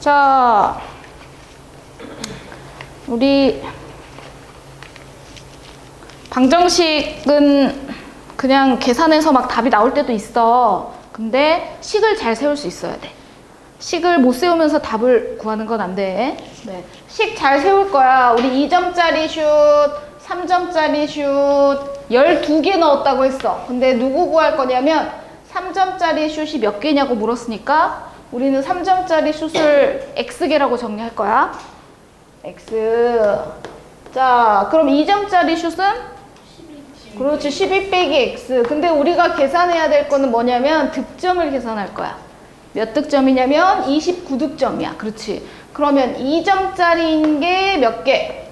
자, 우리 방정식은 그냥 계산해서 막 답이 나올 때도 있어. 근데 식을 잘 세울 수 있어야 돼. 식을 못 세우면서 답을 구하는 건 안 돼. 네. 식 잘 세울 거야. 우리 2점짜리 슛, 3점짜리 슛, 12개 넣었다고 했어. 근데 누구 구할 거냐면 3점짜리 슛이 몇 개냐고 물었으니까 우리는 3점짜리 슛을 X개라고 정리할 거야. X. 자, 그럼 2점짜리 슛은? 그렇지, 12 빼기 X. 근데 우리가 계산해야 될 거는 뭐냐면 득점을 계산할 거야. 몇 득점이냐면 29득점이야. 그렇지. 그러면 2점짜리인 게 몇 개?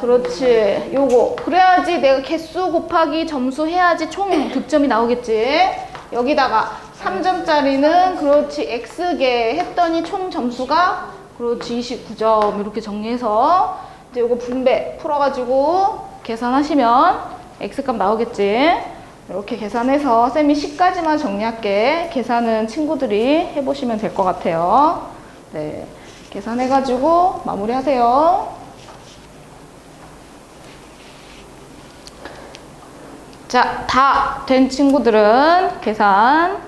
그렇지. 요거. 그래야지 내가 개수 곱하기 점수 해야지 총 득점이 나오겠지. 여기다가 3점짜리는 그렇지. X개 했더니 총 점수가 그렇지. 29점. 이렇게 정리해서 이제 요거 분배 풀어가지고 계산하시면 X값 나오겠지. 이렇게 계산해서 쌤이 10까지만 정리할게. 계산은 친구들이 해보시면 될 것 같아요. 네. 계산해가지고 마무리하세요. 자, 다 된 친구들은 계산.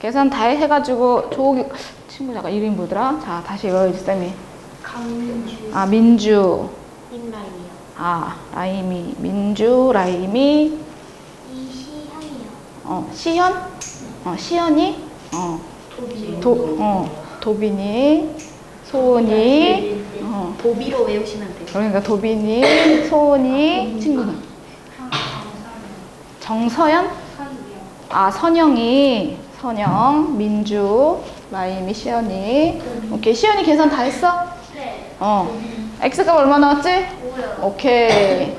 계산 다 해가지고, 저기, 친구 잠깐 이름이 뭐더라? 자, 다시 읽어야지, 쌤이. 강민주 아, 민주. 인라인이요. 아, 라임이. 민주, 라임이. 이시현이요. 어, 시현? 어, 시현이? 어, 도비. 도, 어, 도빈이. 소은이. 어, 도비로 외우시면 돼요. 그러니까 도빈이, 소은이, 친구는. 정서연? 아, 선영이, 선영, 민주, 라임이, 시연이. 오케이, 시연이 계산 다 했어? 네. 어. X값 얼마 나왔지? 뭐요? 오케이.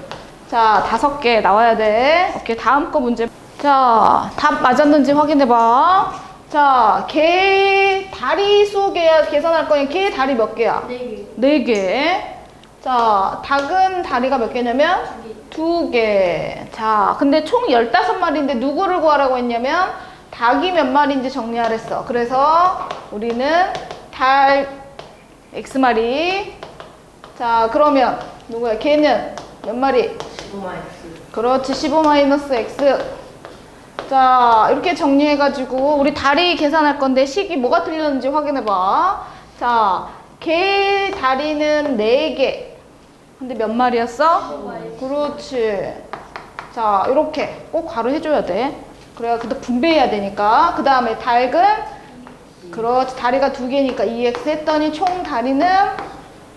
자, 다섯 개 나와야 돼. 오케이, 다음 거 문제. 자, 답 맞았는지 확인해봐. 자, 개 다리 수 개, 계산할 거니 개 다리 몇 개야? 네 개. 네 개. 자, 닭은 다리가 몇 개냐면? 두 개. 자, 근데 총 15마리인데 누구를 구하라고 했냐면 닭이 몇 마리인지 정리하랬어. 그래서 우리는 닭 X마리. 자, 그러면 누구야? 걔는 몇 마리? 15마이너스. 그렇지, 15 마이너스 X. 자, 이렇게 정리해가지고 우리 다리 계산할 건데 식이 뭐가 틀렸는지 확인해봐. 자, 개 다리는 4개. 근데 몇 마리였어? 그렇지. 자, 이렇게 꼭 가로 해줘야 돼. 그래야 그때 분배해야 되니까. 그 다음에 닭은 그렇지. 다리가 두 개니까 2x 했더니 총 다리는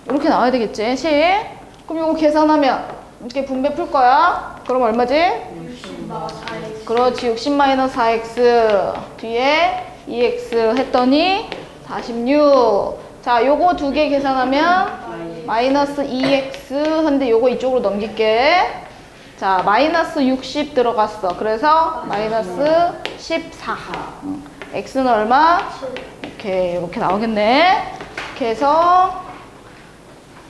이렇게 나와야 되겠지. 10. 그럼 이거 계산하면 이렇게 분배 풀 거야. 그럼 얼마지? 64, 그렇지. 60 마이너스 4x 뒤에 2x 했더니 46. 자, 요거 두 개 계산하면 마이너스 2x 근데 요거 이쪽으로 넘길게. 자, 마이너스 60 들어갔어. 그래서 마이너스 14. 응. x는 얼마? 이렇게 이렇게 나오겠네. 이렇게 해서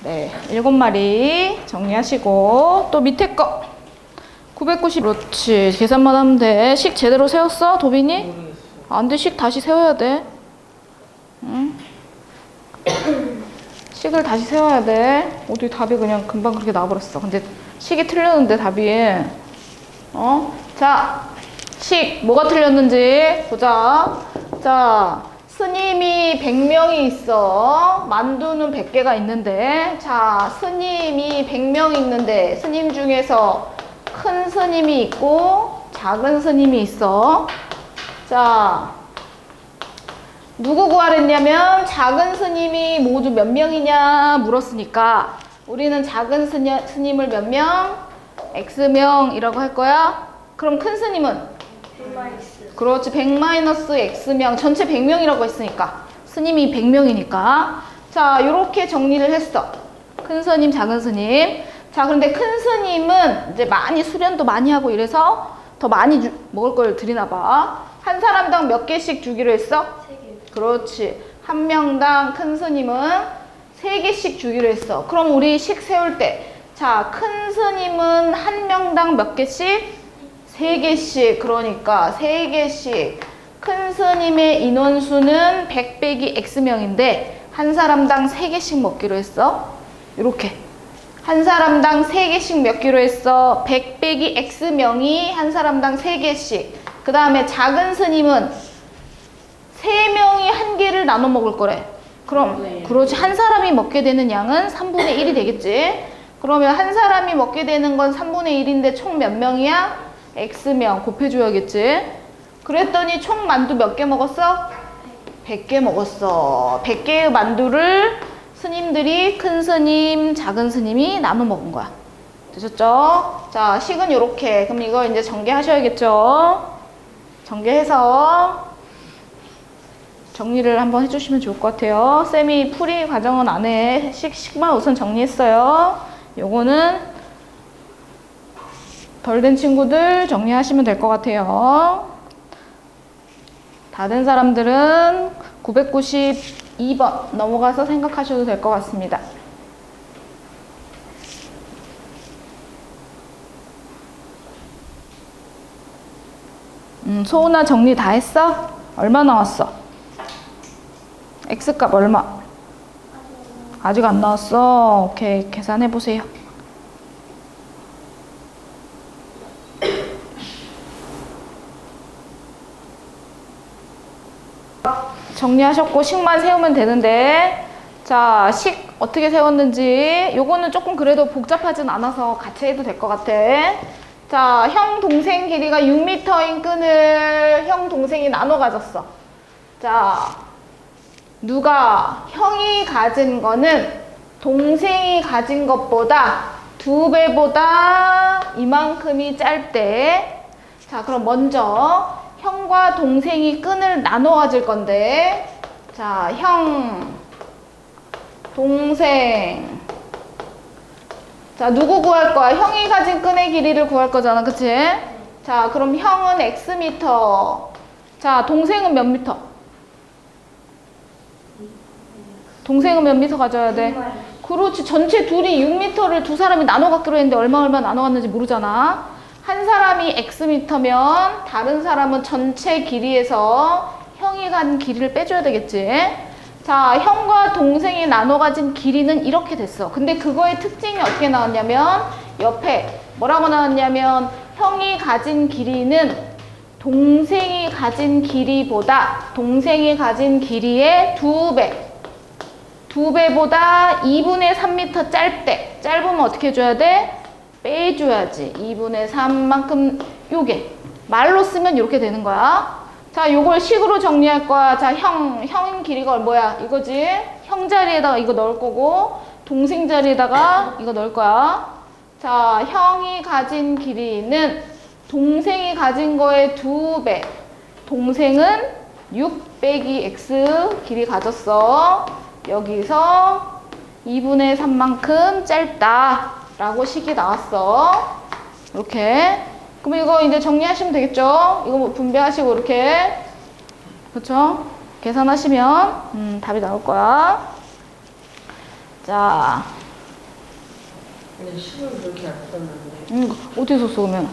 네, 일곱 마리 정리하시고 또 밑에 거 990. 그렇지. 계산만 하면 돼. 식 제대로 세웠어, 도빈이? 안 돼, 식 다시 세워야 돼. 응? 식을 다시 세워야 돼. 어떻게 답이 그냥 금방 그렇게 나와버렸어. 근데 식이 틀렸는데 답이. 어? 자, 식 뭐가 틀렸는지 보자. 자, 스님이 100명이 있어. 만두는 100개가 있는데. 자, 스님이 100명 있는데 스님 중에서 큰 스님이 있고 작은 스님이 있어. 자, 누구 구하랬냐면 작은 스님이 모두 몇 명이냐 물었으니까 우리는 작은 스님, 스님을 몇 명? X명이라고 할 거야. 그럼 큰 스님은? 그렇지. 100 마이너스 X명. 전체 100명이라고 했으니까. 스님이 100명이니까. 자, 이렇게 정리를 했어. 큰 스님, 작은 스님. 자, 그런데 큰 스님은 이제 많이 수련도 많이 하고 이래서 더 많이 주- 먹을 걸 드리나 봐. 한 사람당 몇 개씩 주기로 했어? 세 개. 그렇지. 한 명당 큰 스님은 세 개씩 주기로 했어. 그럼 우리 식 세울 때, 자, 큰 스님은 한 명당 몇 개씩? 세 개씩. 그러니까 세 개씩. 큰 스님의 인원수는 100 빼기 X명인데 한 사람당 3개씩 먹기로 했어. 이렇게. 한 사람당 3개씩 먹기로 했어. 100 빼기 X명이 한 사람당 3개씩. 그 다음에 작은 스님은 3명이 한 개를 나눠 먹을 거래. 그럼, 삼분의 일. 그렇지. 한 사람이 먹게 되는 양은 3분의 1이 되겠지. 그러면 한 사람이 먹게 되는 건 3분의 1인데 총 몇 명이야? X명 곱해줘야겠지. 그랬더니 총 만두 몇 개 먹었어? 100개 먹었어. 100개의 만두를 스님들이 큰 스님, 작은 스님이 나눠 먹은 거야. 되셨죠? 자, 식은 요렇게. 그럼 이거 이제 전개하셔야겠죠? 전개해서 정리를 한번 해주시면 좋을 것 같아요. 쌤이 풀이 과정은 안 해. 식, 식만 우선 정리했어요. 요거는 덜 된 친구들 정리하시면 될 것 같아요. 다 된 사람들은 992번 넘어가서 생각하셔도 될 것 같습니다. 음, 소은아 정리 다 했어? 얼마 나왔어? X값 얼마? 아직 안 나왔어. 오케이, 계산해 보세요. 정리하셨고 식만 세우면 되는데 자, 식 어떻게 세웠는지 요거는 조금 그래도 복잡하진 않아서 같이 해도 될 것 같아. 자, 형 동생 길이가 6m인 끈을 형 동생이 나눠 가졌어. 자, 누가 형이 가진 거는 동생이 가진 것보다 두 배보다 이만큼이 짧대. 자, 그럼 먼저 형과 동생이 끈을 나눠 가질 건데, 자, 형, 동생. 자, 누구 구할 거야? 형이 가진 끈의 길이를 구할 거잖아. 그치? 자, 그럼 형은 X미터. 자, 동생은 몇 미터? 동생은 몇 미터 가져야 돼? 그렇지. 전체 둘이 6미터를 두 사람이 나눠 갖기로 했는데 얼마 얼마 나눠 갔는지 모르잖아. 한 사람이 X미터면 다른 사람은 전체 길이에서 형이 간 길이를 빼줘야 되겠지. 자, 형과 동생이 나눠 가진 길이는 이렇게 됐어. 근데 그거의 특징이 어떻게 나왔냐면 옆에 뭐라고 나왔냐면 형이 가진 길이는 동생이 가진 길이보다 동생이 가진 길이의 두 배. 두 배보다 2분의 3m 짧대. 짧으면 어떻게 해줘야 돼? 빼줘야지. 2분의 3만큼 요게. 말로 쓰면 이렇게 되는 거야. 자, 요걸 식으로 정리할 거야. 자, 형, 형 길이가 뭐야? 이거지? 형 자리에다가 이거 넣을 거고, 동생 자리에다가 이거 넣을 거야. 자, 형이 가진 길이는 동생이 가진 거의 두 배. 동생은 6 빼기 x 길이 가졌어. 여기서 2분의 3만큼 짧다라고 식이 나왔어. 이렇게. 그럼 이거 이제 정리하시면 되겠죠? 이거 뭐 분배하시고 이렇게. 그렇죠? 계산하시면 음, 답이 나올 거야. 자, 근데 식은 그렇게 안 썼는데 음, 어디에 썼어 그러면?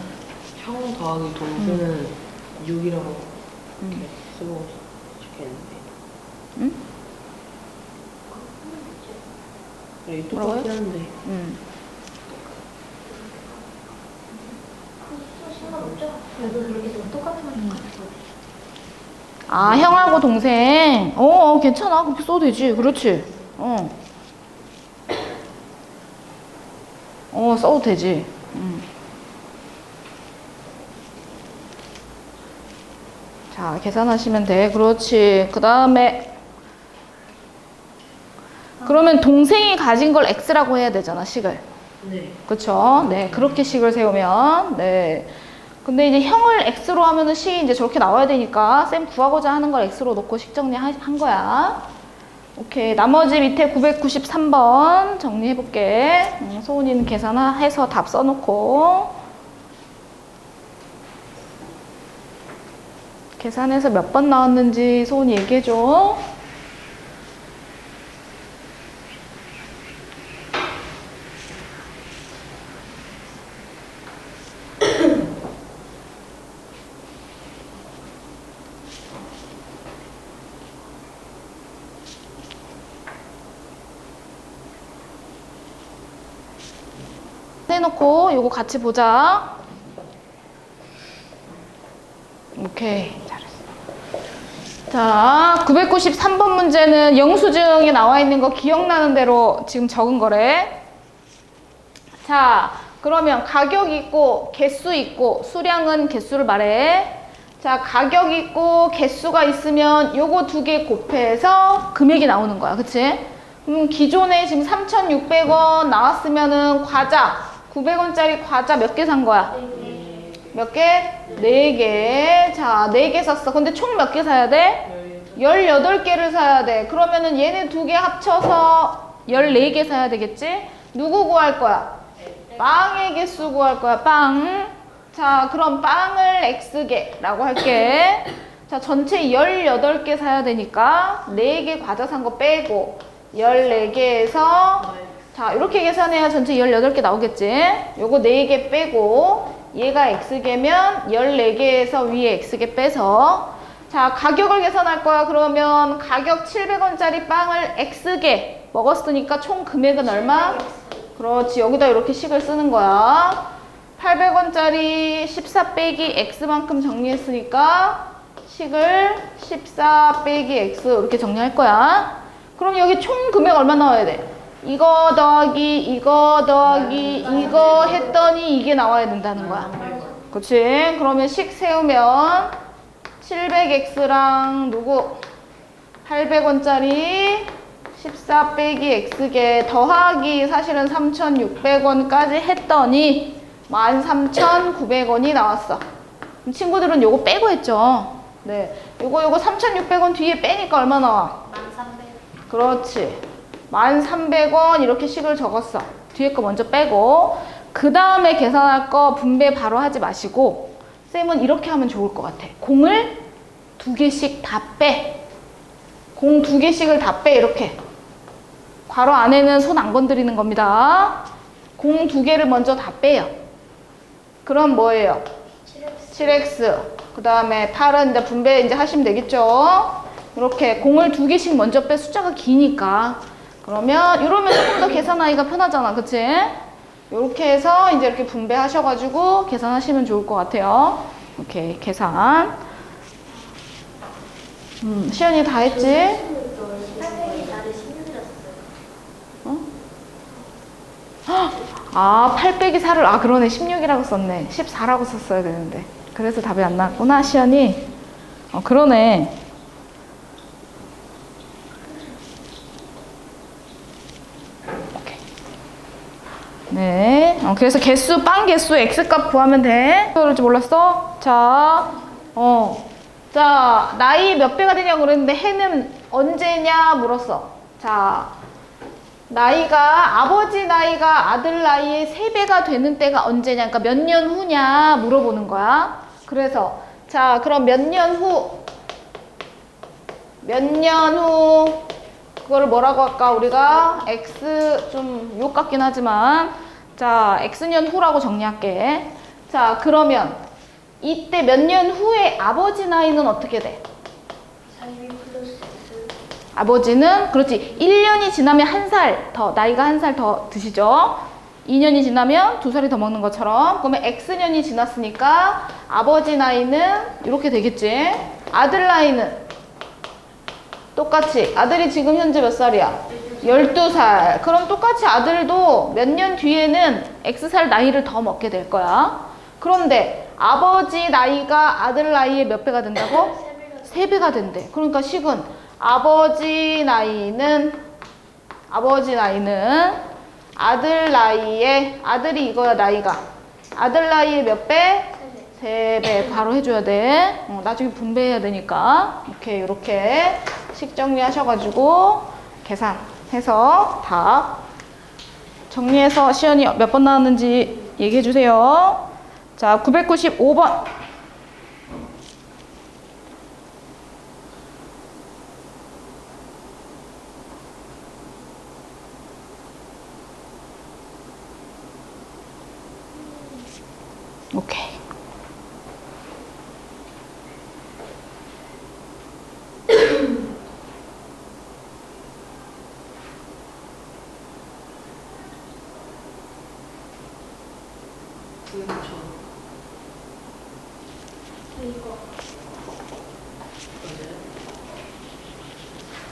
형 더하기 동생은 6이라고 이렇게 쓰고 적혀있는데 뭐라고요? 똑같긴 한데 음. 그래도 그렇게 좀 똑같은 거 같아. 아, 형하고 동생. 어, 어, 괜찮아. 그렇게 써도 되지. 그렇지. 어. 어, 써도 되지. 음. 자, 계산하시면 돼. 그렇지. 그 다음에. 그러면 동생이 가진 걸 X라고 해야 되잖아, 식을. 네 그쵸? 네, 그렇게 식을 세우면, 네. 근데 이제 형을 X로 하면은 식이 이제 저렇게 나와야 되니까, 쌤 구하고자 하는 걸 X로 놓고 식 정리 하- 한 거야. 오케이. 나머지 밑에 993번 정리해 볼게. 음, 소은이는 계산해서 답 써놓고. 계산해서 몇 번 나왔는지 소은이 얘기해줘. 해놓고 요거 같이 보자. 오케이. 자, 993번 문제는 영수증에 나와 있는 거 기억나는 대로 지금 적은 거래. 자, 그러면 가격 있고 개수 있고 수량은 개수를 말해. 자, 가격 있고 개수가 있으면 요거 두 개 곱해서 금액이 나오는 거야. 그치? 그럼 기존에 지금 3,600원 나왔으면은 과자 900원짜리 과자 몇 개 산 거야? 몇 개? 네 개. 자, 네 개 샀어. 근데 총 몇 개 사야 돼? 18개를 사야 돼. 그러면은 얘네 두 개 합쳐서 14개 사야 되겠지? 누구 구할 거야? 빵의 개수 구할 거야. 빵. 자, 그럼 빵을 X개라고 할게. 자, 전체 18개 사야 되니까 4개 과자 산 거 빼고 14개에서 자, 이렇게 계산해야 전체 18개 나오겠지? 요거 4개 빼고 얘가 X개면 14개에서 위에 X개 빼서 자, 가격을 계산할 거야. 그러면 가격 700원짜리 빵을 X개 먹었으니까 총 금액은 얼마? 그렇지. 여기다 이렇게 식을 쓰는 거야. 800원짜리 14 빼기 X만큼 정리했으니까 식을 14 빼기 X 이렇게 정리할 거야. 그럼 여기 총 금액 얼마 나와야 돼? 이거 더하기 이거 더하기 이거 했더니 이게 나와야 된다는 거야. 그렇지. 그러면 식 세우면 700X랑 누구? 800원짜리 14 빼기 X개 더하기 사실은 3,600원까지 했더니 13,900원이 나왔어. 친구들은 요거 빼고 했죠. 네. 요거 요거 3,600원 뒤에 빼니까 얼마 나와? 1300. 그렇지. 1,300원 이렇게 식을 적었어. 뒤에 거 먼저 빼고 그 다음에 계산할 거 분배 바로 하지 마시고 쌤은 이렇게 하면 좋을 것 같아. 공을 두 개씩 다 빼. 공 두 개씩을 다 빼 이렇게. 괄호 안에는 손 안 건드리는 겁니다. 공 두 개를 먼저 다 빼요. 그럼 뭐예요? 7x. 그 다음에 8은 이제 분배 이제 하시면 되겠죠? 이렇게 공을 두 개씩 먼저 빼 숫자가 기니까. 그러면 이러면 조금 더 계산하기가 편하잖아. 그치? 이렇게 해서 이제 이렇게 분배하셔가지고 계산하시면 좋을 것 같아요. 오케이. 계산. 음, 시연이 다 했지? 800이 나를 16이라 썼어요. 아, 8 빼기 4를, 아, 그러네. 16이라고 썼네. 14라고 썼어야 되는데. 그래서 답이 안 나왔구나, 시연이. 어, 그러네. 오케이. 네. 어, 그래서 개수, 빵 개수, X값 구하면 돼. 그럴지 몰랐어? 자, 어. 자, 나이 몇 배가 되냐고 그랬는데, 해는 언제냐 물었어. 자, 나이가 아버지 나이가 아들 나이의 세배가 되는 때가 언제냐 그러니까 몇 년 후냐 물어보는 거야 그래서 자 그럼 몇 년 후 몇 년 후 그거를 뭐라고 할까 우리가 x 좀 욕 같긴 하지만 자 x년 후라고 정리할게. 자 그러면 이때 몇 년 후에 아버지 나이는 어떻게 돼? 42 플러스 아버지는 그렇지. 1년이 지나면 한 살 더 나이가 한 살 더 드시죠. 2년이 지나면 두 살이 더 먹는 것처럼. 그러면 X년이 지났으니까 아버지 나이는 이렇게 되겠지. 아들 나이는 똑같이. 아들이 지금 현재 몇 살이야 12살 그럼 똑같이 아들도 몇 년 뒤에는 X살 나이를 더 먹게 될 거야 그런데 아버지 나이가 아들 나이의 몇 배가 된다고? 3배가 된대. 그러니까 식은 아버지 나이는 아버지 나이는 아들 나이에 아들이 이거야 나이가 아들 나이의 몇 배? 3배 바로 해줘야 돼. 어, 나중에 분배해야 되니까 오케이 이렇게 식 정리하셔가지고 계산 해서 답 정리해서 시연이 몇 번 나왔는지 얘기해 주세요. 자 995번 오케이. 그렇죠. 이거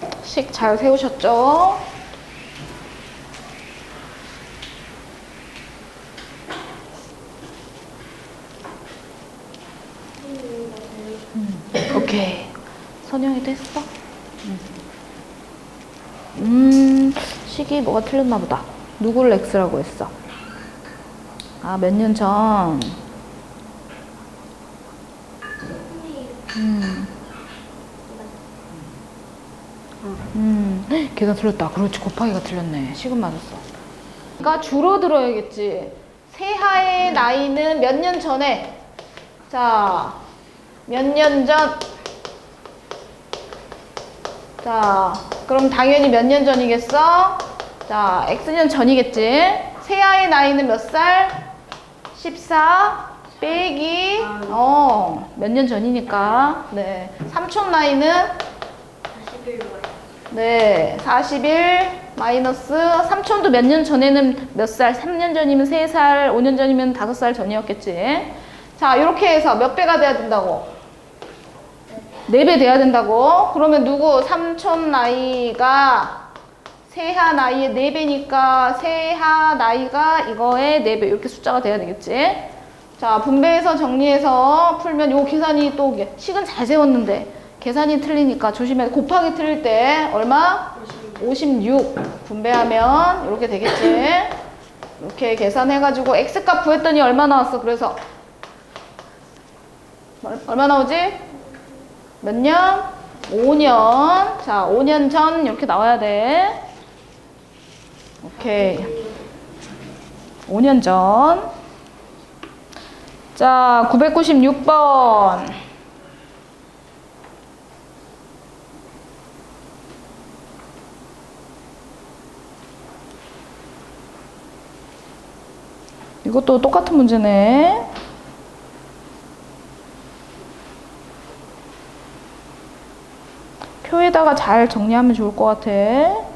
맞아요. 식 잘 세우셨죠? 오케이. 선영이도 했어? 음, 식이 뭐가 틀렸나 보다. 누구를 X라고 했어? 아, 몇 년 전. 음. 음, 계산 틀렸다. 그렇지, 곱하기가 틀렸네. 식은 맞았어. 그러니까 줄어들어야겠지. 세하의 나이는 몇 년 전에? 자, 몇 년 전? 자, 그럼 당연히 몇 년 전이겠어? 자, X년 전이겠지? 세아의 나이는 몇 살? 14 빼기 어, 몇 년 전이니까. 네. 삼촌 나이는 41로 네, 41 마이너스 삼촌도 몇 년 전에는 몇 살? 3년 전이면 3살, 5년 전이면 5살 전이었겠지. 자, 이렇게 해서 몇 배가 돼야 된다고? 4배 돼야 된다고? 그러면 누구? 삼촌 나이가 세하 나이의 4배니까 세하 나이가 이거의 4배 이렇게 숫자가 돼야 되겠지. 자, 분배해서 정리해서 풀면 요 계산이 또 식은 잘 세웠는데 계산이 틀리니까 조심해. 곱하기 틀릴 때 얼마? 56 분배하면 이렇게 되겠지. 이렇게 계산해가지고 x값 구했더니 얼마 나왔어? 그래서 얼- 얼마 나오지? 몇 년? 5년. 자, 5년 전 이렇게 나와야 돼. 오케이. 5년 전. 자, 996번. 이것도 똑같은 문제네. 표에다가 잘 정리하면 좋을 것 같아.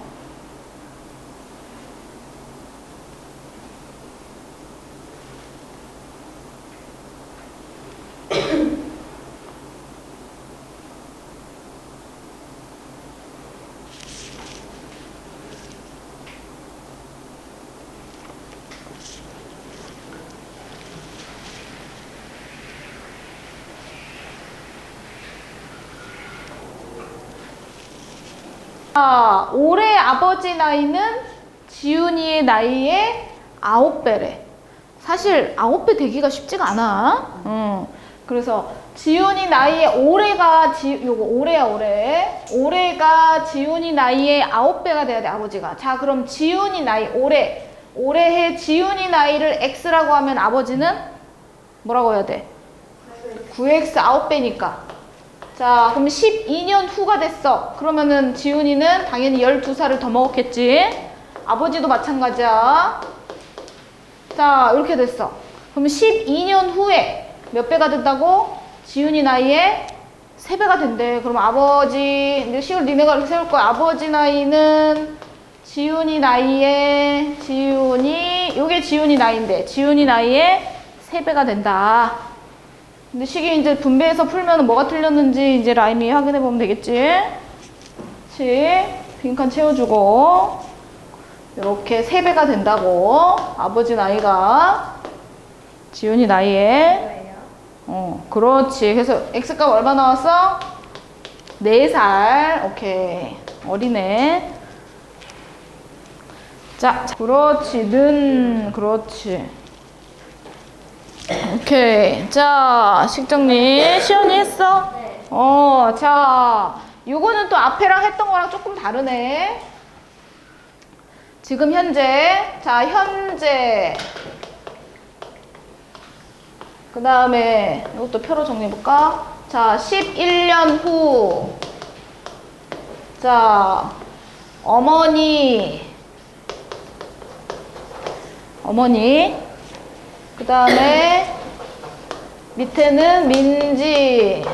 아, 올해 아버지 나이는 지훈이의 나이의 아홉 배래. 사실 아홉 배 되기가 쉽지가 않아. 응. 그래서 지훈이 나이의 올해가 지 요거 올해야 올해. 올해가 지훈이 나이의 아홉 배가 돼야 돼 아버지가. 자 그럼 지훈이 나이 올해 올해의 지훈이 나이를 x라고 하면 아버지는 뭐라고 해야 돼? 9x 아홉 배니까. 자, 그럼 12년 후가 됐어. 그러면은 지훈이는 당연히 12살을 더 먹었겠지. 아버지도 마찬가지야. 자, 이렇게 됐어. 그럼 12년 후에 몇 배가 된다고? 지훈이 나이에 3배가 된대. 그럼 아버지, 식을 니네가 이렇게 세울 거야. 아버지 나이는 지훈이 나이에, 지훈이, 요게 지훈이 나이인데, 지훈이 나이에 3배가 된다. 근데 식이 이제 분배해서 풀면 뭐가 틀렸는지 이제 라임이 확인해 보면 되겠지. 그렇지. 빈칸 채워주고 이렇게 세 배가 된다고 아버지 나이가 지훈이 나이에? 어 그렇지. 그래서 x 값 얼마 나왔어? 4살. 오케이. 어리네. 자, 자, 그렇지. 는 그렇지. 오케이. 자, 식정리. 시연이 했어? 네. 어, 자, 요거는 또 앞에랑 했던 거랑 조금 다르네. 지금 현재, 자, 현재. 그 다음에 이것도 표로 정리해볼까? 자, 11년 후. 자, 어머니. 어머니. 그 다음에 밑에는 민지.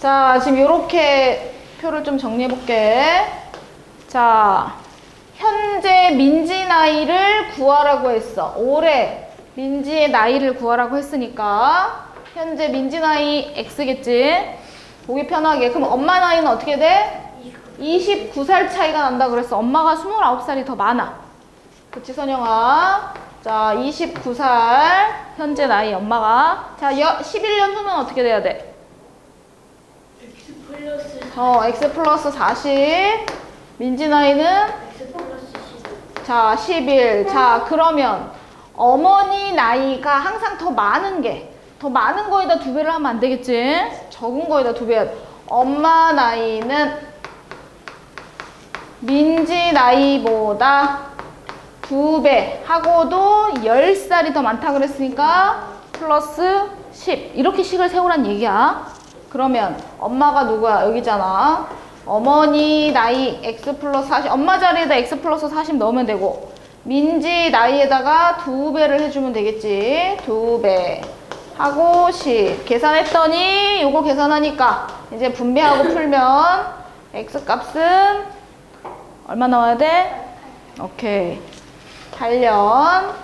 자, 지금 이렇게 표를 좀 정리해 볼게. 자, 현재 민지 나이를 구하라고 했어. 올해 민지의 나이를 구하라고 했으니까 현재 민지 나이 X겠지? 보기 편하게. 그럼 엄마 나이는 어떻게 돼? 29살 차이가 난다 그랬어. 엄마가 29살이 더 많아. 그치, 선영아? 자, 29살. 현재 나이 엄마가. 자, 여, 11년 후는 어떻게 돼야 돼? X 플러스 어, X 플러스 40. 민지 나이는? X 플러스 10. 자, 11. 자, 그러면 어머니 나이가 항상 더 많은 게, 더 많은 거에다 두 배를 하면 안 되겠지? 적은 거에다 두 배. 엄마 나이는 민지 나이보다 두배 하고도 10살이 더 많다 그랬으니까 플러스 10. 이렇게 식을 세우란 얘기야. 그러면 엄마가 누구야? 여기잖아. 어머니 나이 x 플러스 40. 엄마 자리에다 x 플러스 40 넣으면 되고 민지 나이에다가 두 배를 해주면 되겠지. 두 배. 하고 10. 계산했더니 요거 계산하니까 이제 분배하고 풀면 x 값은 얼마 나와야 돼? 오케이. 8년.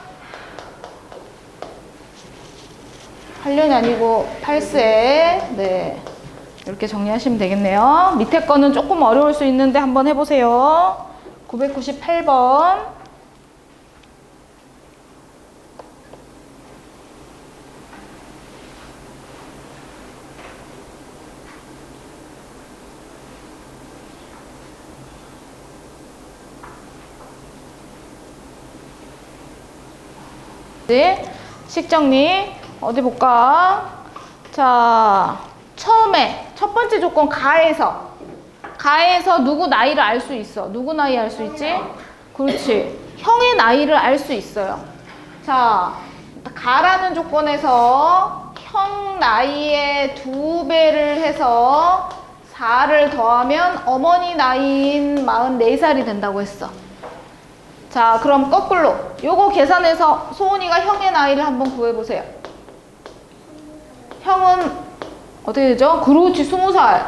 8년이 아니고 8세. 네. 이렇게 정리하시면 되겠네요. 밑에 거는 조금 어려울 수 있는데 한번 해보세요. 998번. 네. 식정리 어디 볼까? 자, 처음에 첫 번째 조건 가에서 가에서 누구 나이를 알 수 있어. 누구 나이 알 수 있지? 그렇지. 형의 나이를 알 수 있어요. 자, 가라는 조건에서 형 나이의 두 배를 해서 4를 더하면 어머니 나이인 44살이 된다고 했어. 자, 그럼 거꾸로. 요거 계산해서 소은이가 형의 나이를 한번 구해보세요. 형은 어떻게 되죠? 그렇지, 20살.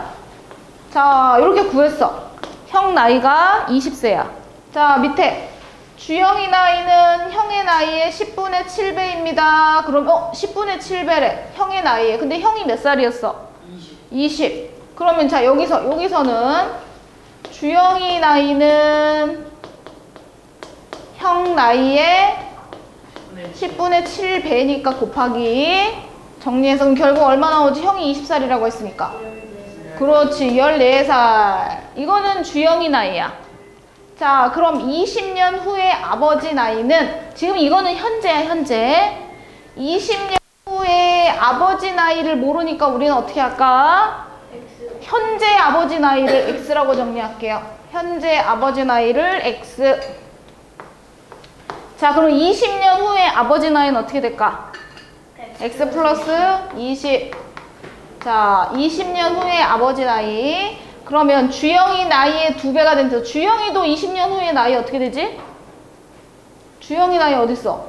자, 이렇게 구했어. 형 나이가 20세야. 자, 밑에. 주형이 나이는 형의 나이의 10분의 7배입니다. 그럼, 어, 10분의 7배래. 형의 나이에. 근데 형이 몇 살이었어? 20. 20. 그러면 자, 여기서, 여기서는 주형이 나이는 형 나이의 10분의 7배니까 곱하기 정리해서 그럼 결국 얼마 나오지? 형이 20살이라고 했으니까. 그렇지, 14살. 이거는 주영이 나이야. 자, 그럼 20년 후에 아버지 나이는, 지금 이거는 현재야, 현재. 20년 후에 아버지 나이를 모르니까 우리는 어떻게 할까? 현재 아버지 나이를 X라고 정리할게요. 현재 아버지 나이를 X. 자, 그럼 20년 후에 아버지 나이는 어떻게 될까? X 플러스 20. 자, 20년 후에 아버지 나이. 그러면 주영이 나이의 두 배가 된다. 주영이도 20년 후에 나이 어떻게 되지? 주영이 나이 어딨어?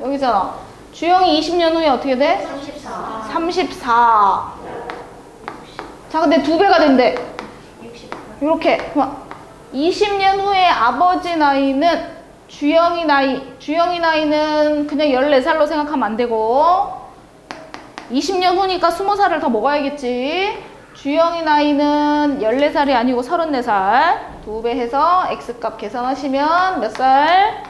여기잖아. 주영이 20년 후에 어떻게 돼? 34 34. 자, 근데 두 배가 된대. 68 이렇게. 그럼 20년 후에 아버지 나이는 주영이 나이, 주영이 나이는 그냥 14살로 생각하면 안 되고, 20년 후니까 20살을 더 먹어야겠지. 주영이 나이는 14살이 아니고 34살. 두 배 해서 X값 계산하시면 몇 살?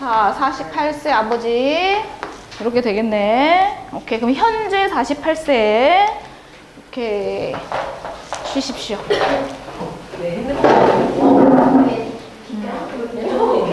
자, 48세 아버지. 이렇게 되겠네. 오케이. 그럼 현재 48세. 이렇게 쉬십시오. 네.